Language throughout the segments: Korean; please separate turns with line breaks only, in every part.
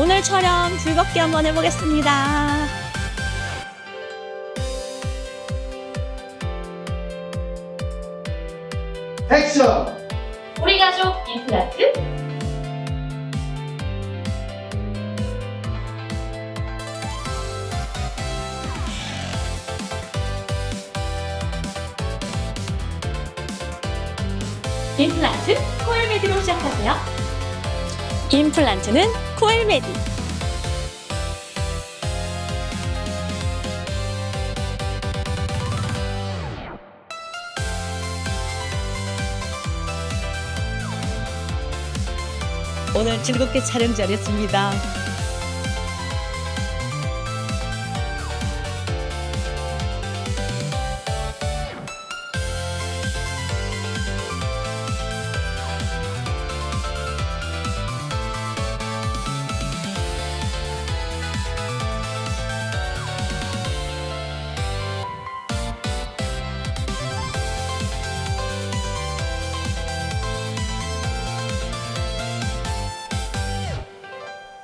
오늘 촬영 즐겁게 한번 해보겠습니다.
액션!
우리 가족 임플란트 임플란트 코일메디로 시작하세요.
임플란트는 코일메디. 오늘 즐겁게 촬영 잘했습니다.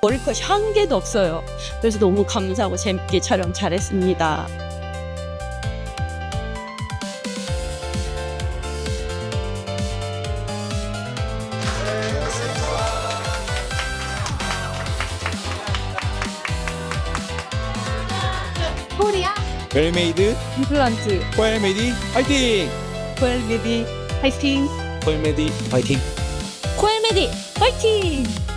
머리컷이 한 개도 없어요. 그래서 너무 감사하고 재밌게 촬영 잘했습니다.
코리아
웰메이드
임플란트
코엘메디 파이팅!
코일메디 화이팅!
코엘메디 파이팅!
코일메디 화이팅!